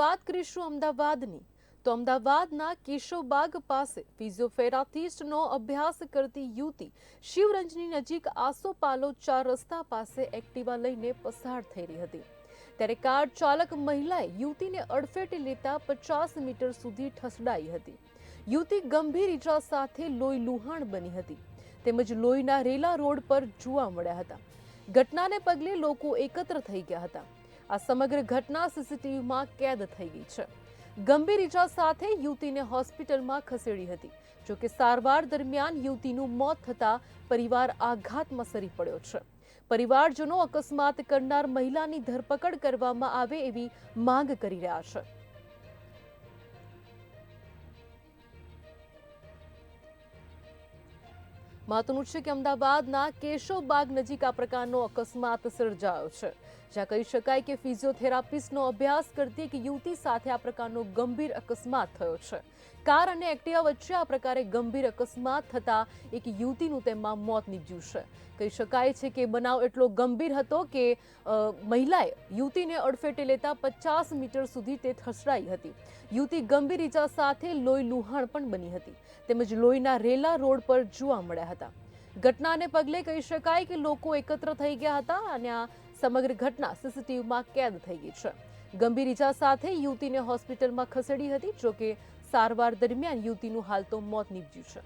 વાત કરીશું અમદાવાદની. તો અમદાવાદના કેશવબાગ પાસે ફિઝિયોથેરાપિસ્ટનો અભ્યાસ કરતી યુવતી શિવરંજની નજીક આસોપાલો ચાર રસ્તા પાસે એક્ટિવા લઈને પસાર થઈ રહી હતી. ત્યારે કાર ચાલક મહિલાએ યુવતીને અડફેટે લેતા પચાસ મીટર સુધી ઠસડાઈ હતી. યુવતી ગંભીર ઈજા સાથે લોહી લુહાણ બની હતી. તેમજ લોહીના રેલા રોડ પર જોવા મળ્યા હતા. ઘટનાને પગલે લોકો એકત્ર થઈ ગયા હતા. આ સમગ્ર ઘટના સીસીટીવીમાં કેદ થઈ ગઈ છે. ગંભીર ઇજા સાથે યુવતીને હોસ્પિટલમાં ખસેડી હતી. જોકે સારવાર દરમિયાન યુવતીનું મોત થતાં પરિવાર આઘાતમાં સરી પડ્યો છે. પરિવારજનો અકસ્માત કરનાર મહિલાની ધરપકડ કરવામાં આવે એવી માંગ કરી રહ્યા છે. મહત્વનું છે કે અમદાવાદના કેશવબાગ નજીક આ પ્રકારનો અકસ્માત સર્જાયો છે. જ્યાં કહી શકાય કે ફિઝિયોથેરાપિસ્ટનો અભ્યાસ કરતી એક યુવતી સાથે આ પ્રકારનો ગંભીર અકસ્માત થયો છે. કાર અને એક્ટિવા વચ્ચે આ પ્રકારે ગંભીર અકસ્માત થતા એક યુવતીનું તેમાં મોત નીપજ્યું છે. કહી શકાય છે કે બનાવ એટલો ગંભીર હતો કે મહિલાએ યુવતીને અડફેટે લેતા પચાસ મીટર સુધી તે થસડાઈ હતી. યુવતી ગંભીર ઈજા સાથે લોહી લુહાણ પણ બની હતી. તેમજ લોહીના રેલા રોડ પર જોવા મળ્યા હતા. ઘટનાને પગલે કહી શકાય કે લોકો એકત્ર થઈ ગયા હતા અને આ સમગ્ર ઘટના સીસીટીવીમાં કેદ થઈ ગઈ છે. ગંભીર ઈજા સાથે યુવતીને હોસ્પિટલમાં ખસેડી હતી, જોકે સારવાર દરમિયાન યુવતીનું હાલ તો મોત નીપજ્યું છે.